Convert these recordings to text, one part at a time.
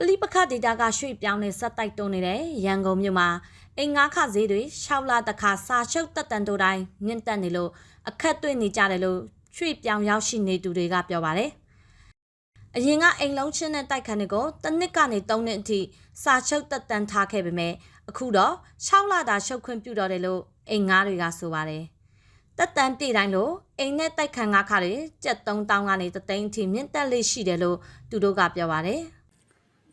ပလိပခဒေတာကရွှေ့ပြောင်းနေဆက်တိုက်တွန်းနေတဲ့ရန်ကုန်မြို့မှာအင်္ဂါခဈေးတွေ6လတခါစာချုပ်တက်တန်တို့တိုင်းမြင့်တက်နေလို့အခက်တွေ့နေကြတယ်လို့ရွှေ့ပြောင်းရောက်ရှိနေသူတွေကပြောပါတယ်။အရင်ကအိမ်လုံးချင်းတဲ့တိုက်ခန်းတွေကိုတစ်နှစ်ကနေ3နှစ်အထိစာချုပ်တက်တန်ထားခဲ့ပေမဲ့အခုတော့6လတာချုပ်ခွင့်ပြုတော့တယ်လို့အိမ်ငါးတွေကဆိုပါတယ်။တက်တန်ပြည်တိုင်းလို့အိမ်နဲ့တိုက်ခန်းငါးခါတွေကျက်3000ကနေ3သိန်းအထိမြင့်တက်လေးရှိတယ်လို့သူတို့ကပြောပါတယ်။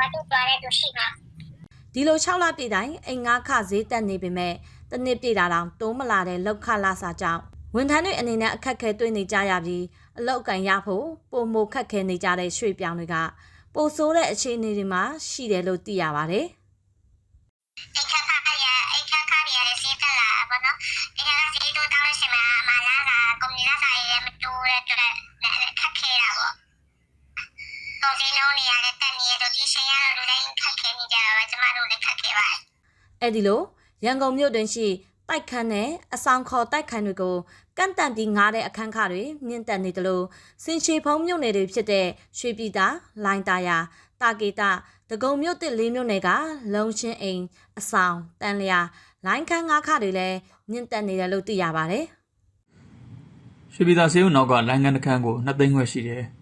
ဘာတူသွားတဲ့သူရှိမှာဒီလို6လပြည့်တိုင်းအိမ်ငါးခဈေးတက်နေပေမဲ့တစ်နှစ်ပြည့်တာတောင်တိုးမလာတဲ့လောက်ခလာစာကြောင့်ဝန်ထမ်းတွေအနေနဲ့အခက်ခဲတွေ့နေကြရပြီးအလောက်ကန်ရဖို့ပုံမိုခက်ခဲနေကြတဲ့ရွှေ့ပြောင်းတွေကပိုဆိုးတဲ့အခြေအနေတွေမှာရှိတယ်လို့သိရပါတယ်အိတ်ခါခါရအိတ်ခါခါရရစီတက်လာပါတော့ဒီကစီတို့တောင်းရှင်မှာမလာကကွန်မြူတာဆိုင်ရမတူတဲ့တဲ့ခက်ခဲတာပေါ့ တော့ဒီလုံးနေရတဲ့တက်နေရတော့ဒီရှင်ရတော့လူတိုင်းခက်ခဲနေကြတော့ကျမတို့လည်းခက်ခဲပါတယ်အဲ့ဒီလိုရန်ကုန်မြို့တွင်ရှိတိုက်ခန်းနဲ့အဆောင်ခေါ်တိုက်ခန်းတွေကိုကန့်တန့်ပြီးငားတဲ့အခန်းခါတွေမြင့်တက်နေတယ်လို့စင်ချေဖုံးမြို့နယ်တွေဖြစ်တဲ့ရွှေပြည်သာလိုင်းတာယာတာကေတာဒဂုံမြို့တစ်လေးမြို့နယ်ကလုံချင်းအိမ်အဆောင်တန်လျာလိုင်းခန်းငါးခါတွေလည်းမြင့်တက်နေတယ်လို့သိရပါတယ်ရွှေပြည်သာစေးုံနောက်ကလိုင်းငန်းတစ်ခန်းကိုနှစ်သိန်းခွဲရှိတယ်။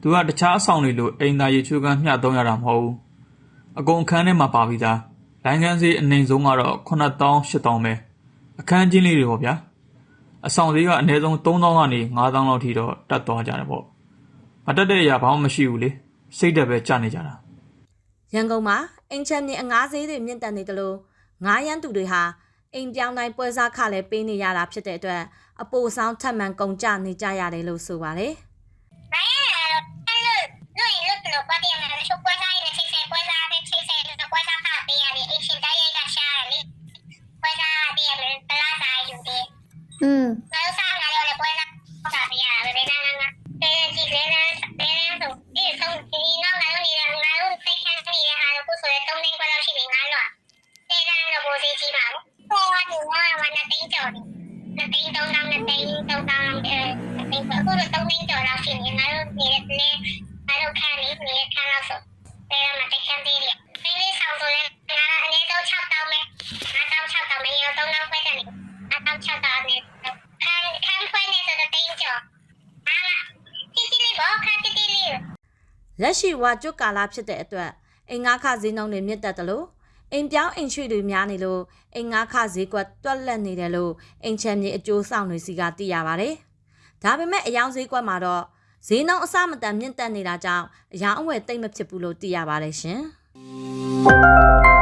သူကတခြားအဆောင်တွေလိုအိမ်သားရေချိုးကန်းမျှသုံးရတာမဟုတ်ဘူး။အကုန်အခန်းထဲမှာပါပြီးသား။လိုင်းငန်းစေးအနိုင်ဆုံးကတော့9000 8000ပဲ။အခန်းချင်းလေးတွေပေါ့ဗျာ။အဆောင်သေးကအနည်းဆုံး3000ကနေ5000လောက်ထိတော့တက်သွားကြတယ်ပေါ့။မတက်တဲ့အရာဘာမှမရှိဘူးလေ။စိတ်တက်ပဲကြာနေကြတာ။ရန်ကုန်မှာအင်ချမ်းမြေအငားဈေးတွေမြင့်တက်နေတယ်လို့ငားရမ်းသူတွေဟာအိမ်ပြောင်းတိုင်းပွဲစားခလည်းပေးနေရတာဖြစ်တဲ့အတွက်အပိုဆောင်ထပ်မံကုန်ကြနေကြရတယ်လို့ဆိုပါတယ်။ န်းခွဲလောက်ရှိပြီငါတို့တဲတန်းတော့ဘိုးစီကြီးပါဘူးဟောဒီငါကနှစ်သိန်းကျော်တယ်နှစ်သိန်းသုံးတောင်းနှစ်သိန်းသုံးတောင်းအဲနှစ်သိန်းအခုတော့သုံးသိန်းကျော်လောက်ရှိနေငါတို့နေတဲ့လေငါတို့ခံနေနေတဲ့ခံလောက်ဆိုတဲမှာတက်ခံသေးတယ်ဒီလေးဆောင်ဆိုလဲငါအနည်းဆုံး6တောင်းမယ်ငါတောင်း6တောင်းမယ်ရော3တောင်းခွဲတယ်ငါတောင်း6တောင်းနဲ့ခံခံခွဲနေဆိုတော့တိန်းကျော်ဟာတီတီလေးဘောခါတီတီလေးလက်ရှိဝါကျွတ်ကာလာဖြစ်တဲ့အတွက် အိမ်ငါးခဈေးနှုန်းတွေမြင့်တက်တယ်လို့အိမ်ပြောင်းအိမ်ရွှေတွေများနေလို့အိမ်ငါးခဈေးကွက်တွက်လက်နေတယ်လို့အိမ်ချမ်းမြေအကျိုးဆောင်တွေစီကသိရပါတယ်။ဒါပေမဲ့အယောင်ဈေးကွက်မှာတော့ဈေးနှုန်းအဆမတန်မြင့်တက်နေတာကြောင့်အယောင်အဝယ်တိတ်မဖြစ်ဘူးလို့သိရပါတယ်ရှင်။